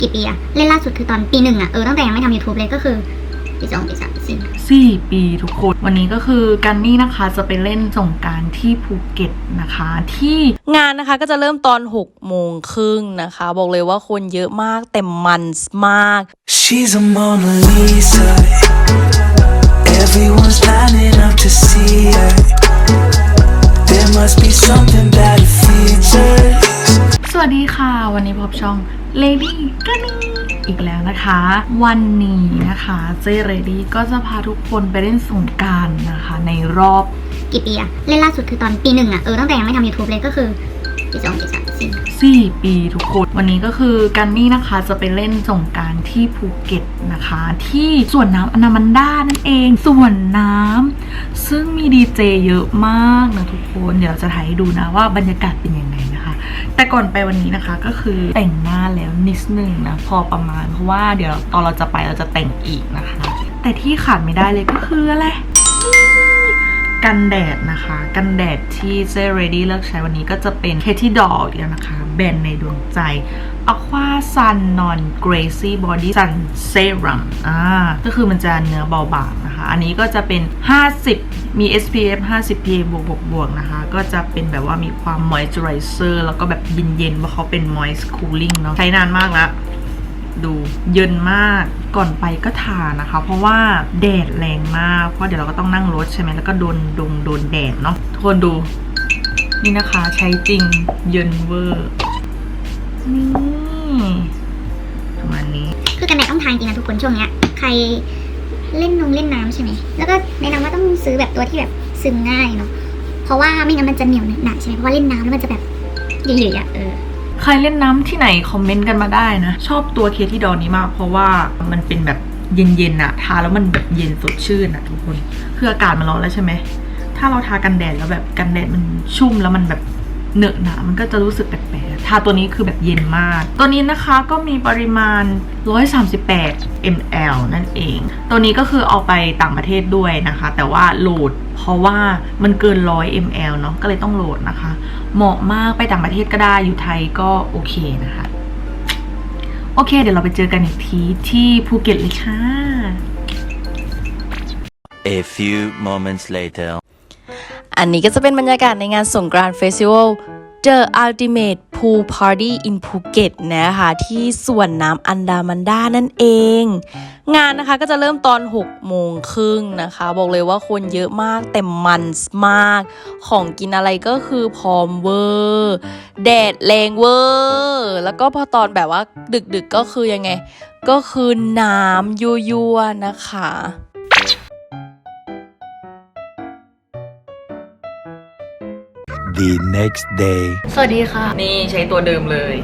กี่ปีอะเล่นล่าสุดคือตอนปีหนึ่งอะเออตั้งแต่ยังไม่ทำ YouTube เลยก็คือปีสองปีสามปีสี่สี่ปีทุกคน วันนี้ก็คือกันนี่นะคะจะไปเล่นสงกรารที่ภูเก็ตนะคะ ที่งานนะคะก็จะเริ่มตอน6โมงครึ่งนะคะ บอกเลยว่าคนเยอะมากแต่มันมาก She's a Mona Lisa. Everyone's lining up to see her. วันนี้พบช่อง Lady กันนี่อีกแล้วนะคะ วันนี้นะคะเจเรดี้ก็จะพาทุกคนไปเล่นสงกรารนะคะ ในรอบกี่ปีอะเล่นล่าสุดคือตอนปีหนึ่งอะเออตั้งแต่ยังไม่ทำ YouTube เลยก็คือปีสองปีสามปีสี่4ปีทุกคน วันนี้ก็คือกันนี่นะคะจะไปเล่นสงกรารที่ภูเก็ตนะคะ ที่สวนน้ำอนามันดานั่นเองสวนน้ำซึ่งมีดีเจเยอะมากนะทุกคน เดี๋ยวจะถ่ายให้ดูนะว่าบรรยากาศเป็นยังไงนะคะ แต่ก่อนไปวันนี้นะคะก็คือแต่งหน้าแล้วนิดนึงนะพอประมาณเพราะว่าเดี๋ยวตอนเราจะไปเราจะแต่งอีกนะคะ แต่ที่ขาดไม่ได้เลยก็คืออะไร กันแดดนะคะ กันแดดที่เซเรดี้เลือกใช้วันนี้ก็จะเป็น Katy Doll อีกแล้วนะคะ แบรนด์ในดวงใจ Aqua Sun Non Grazy Body Sun Serum อ่าก็คือมันจะเนื้อเบาบางนะคะ อันนี้ก็จะเป็น 50 มี SPF 50 PA บวกบวกบวกนะคะ ก็จะเป็นแบบว่ามีความ moisturizer แล้วก็แบบเย็นๆเพราะเขาเป็น moist cooling เนาะใช้นานมากแล้ว ดูเย็นมากก่อนไปก็ทานะคะ เพราะว่าแดดแรงมากเพราะเดี๋ยวเราก็ต้องนั่งรถใช่ไหมแล้วก็โดนดงโดนแดดเนาะทุกคนดูนี่นะคะใช้จริงเย็นเวอร์นี่ประมาณนี้ คือกันแดดต้องทานจริงนะทุกคนช่วงเนี้ยใครเล่นนงเล่นน้ำใช่ไหมแล้วก็แนะนำว่าต้องซื้อแบบตัวที่แบบซึมง่ายเนาะเพราะว่าไม่งั้นมันจะเหนียวหนะใช่ไหมเพราะว่าเล่นน้ำแล้วมันจะแบบหยืดๆอะเออ ใครเล่นน้ำที่ไหนคอมเมนต์กันมาได้นะ ชอบตัวเคที่ดอนี้มาก เพราะว่ามันเป็นแบบเย็นๆอะทาแล้วมันแบบเย็นสดชื่นอะทุกคน คืออากาศมันร้อนแล้วใช่ไหม ถ้าเราทากันแดดแล้วแบบกันแดดมันชุ่มแล้วมันแบบ เหนอะหนะมันก็จะรู้สึกแปลกๆทาตัวนี้คือแบบเย็นมาก ตัวนี้นะคะก็มีปริมาณ 138 ml นั่นเอง ตัวนี้ก็คือเอาไปต่างประเทศด้วยนะคะ แต่ว่าโหลดเพราะว่ามันเกิน 100 ml เนาะก็เลยต้องโหลดนะคะ เหมาะมากไปต่างประเทศก็ได้อยู่ไทยก็โอเคนะคะ โอเค เดี๋ยวเราไปเจอกันอีกทีที่ภูเก็ตเลยค่ะ A few moments later. อันนี้ก็จะเป็นบรรยากาศในงานสงกรานต์เฟสติวัล The Ultimate Pool Party in Phuket นะคะที่สวนน้ำอันดามันดานั่นเอง งานนะคะก็จะเริ่มตอน 6 โมงครึ่งนะคะ บอกเลยว่าคนเยอะมากแต่มันมาก ของกินอะไรก็คือพร้อมเวอร์แดดแรงเวอร์แล้วก็พอตอนแบบว่าดึกๆก็คือยังไง ก็คือน้ำยั่วๆนะคะ The next day. สวัสดีค่ะ นี่ใช้ตัวเดิมเลย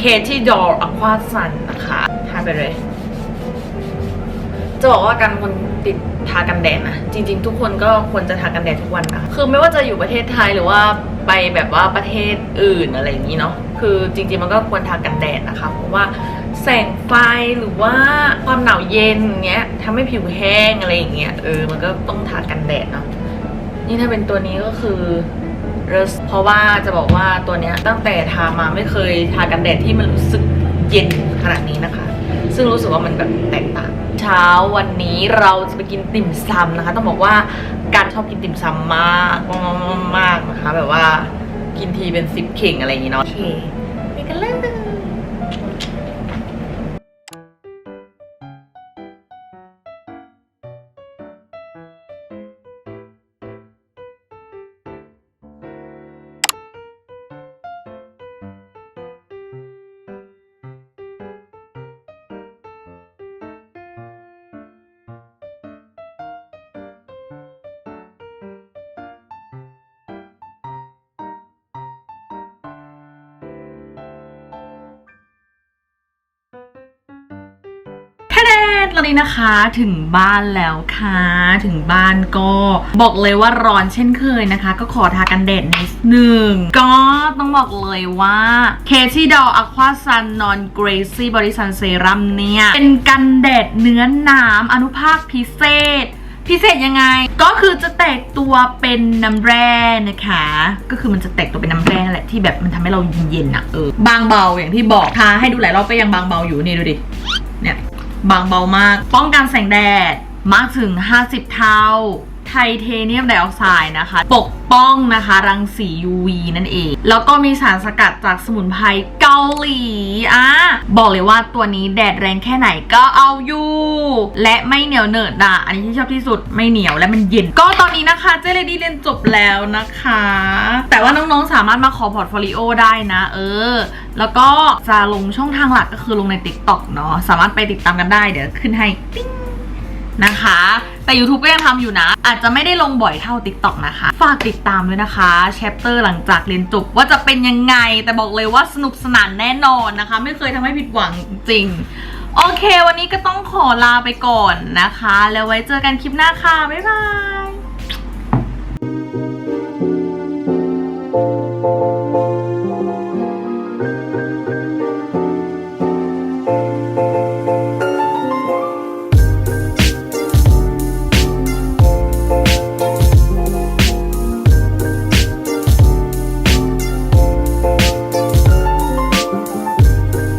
k a t i e Doll Aqua Sun นะคะทาไปเลย จะบอกว่าการคนติดทากันแดดนะ จริง ๆ ทุกคนก็ควรจะทากันแดดทุกวันนะคือไม่ว่าจะอยู่ประเทศไทยหรือว่าไปแบบว่าประเทศอื่นอะไรอย่างนี้เนาะคือจริงๆมันก็ควรทากันแดดนะคะ เพราะว่าแสงไฟหรือว่าความหนาวเย็นอย่างเงี้ยทำให้ผิวแห้งอะไรอย่างเงี้ยเออมันก็ต้องทากันแดดเนาะนี่ถ้าเป็นตัวนี้ก็คือ r u s เพราะว่าจะบอกว่าตัวเนี้ยตั้งแต่ทามาไม่เคยทากันแดดที่มันรู้สึกเย็นขนาดนี้นะคะ ซึ่งรู้สึกว่ามันแบบแตกต่าง เช้าวันนี้เราจะไปกินติ่มซำนะคะ ต้องบอกว่าการชอบกินติ่มซำมากมากมากนะคะ แบบว่ากินทีเป็นสิบเข่งอะไรอย่างงี้เนาะ ตอนนี้นะคะถึงบ้านแล้วค่ะ ถึงบ้านก็บอกเลยว่าร้อนเช่นเคยนะคะ ก็ขอทากันแดดนิดหนึ่ง ก็ต้องบอกเลยว่า k a t i e Doll Aqua Sun Non Grazy Body Sun Serum เนี่ย เป็นกันแดดเนื้อหนามอนุภาคพิเศษพิเศษยังไง ก็คือจะแตกตัวเป็นน้ำแร่นะคะ ก็คือมันจะแตกตัวเป็นน้ำแร่นั่นแหละที่แบบมันทำให้เราเย็นๆอะเออบางเบาอย่างที่บอกทาให้ดูหลายรอบก็ยังบางเบาอยู่นี่ดูดิเนี่ย บางเบามาก ป้องกันแสงแดดมากถึง 50 เท่า ไทเทเนียมไดออกไซด์นะคะ ปกป้องนะคะรังสี UV นั่นเอง แล้วก็มีสารสกัดจากสมุนไพรเกาหลีอะบอกเลยว่าตัวนี้แดดแรงแค่ไหนก็เอาอยู่ และไม่เหนียวเหนอะด่ะอันนี้ที่ชอบที่สุดไม่เหนียวและมันเย็น ก็ตอนนี้นะคะเจเลดี้เรียนจบแล้วนะคะ แต่ว่าน้องๆสามารถมาขอพอร์ตโฟลิโอได้นะ เออ แล้วก็จะลงช่องทางหลักก็คือลงใน TikTok เนาะสามารถไปติดตามกันได้เดี๋ยวขึ้นให้ติ๊ง นะคะ แต่ YouTube ก็ยังทำอยู่นะ อาจจะไม่ได้ลงบ่อยเท่า TikTok นะคะ ฝากติดตามด้วยนะคะแชปเตอร์หลังจากเรียนจบว่าจะเป็นยังไง แต่บอกเลยว่าสนุกสนานแน่นอนนะคะ ไม่เคยทำให้ผิดหวังจริง โอเค วันนี้ก็ต้องขอลาไปก่อนนะคะ แล้วไว้เจอกันคลิปหน้าค่ะ บ๊ายบาย「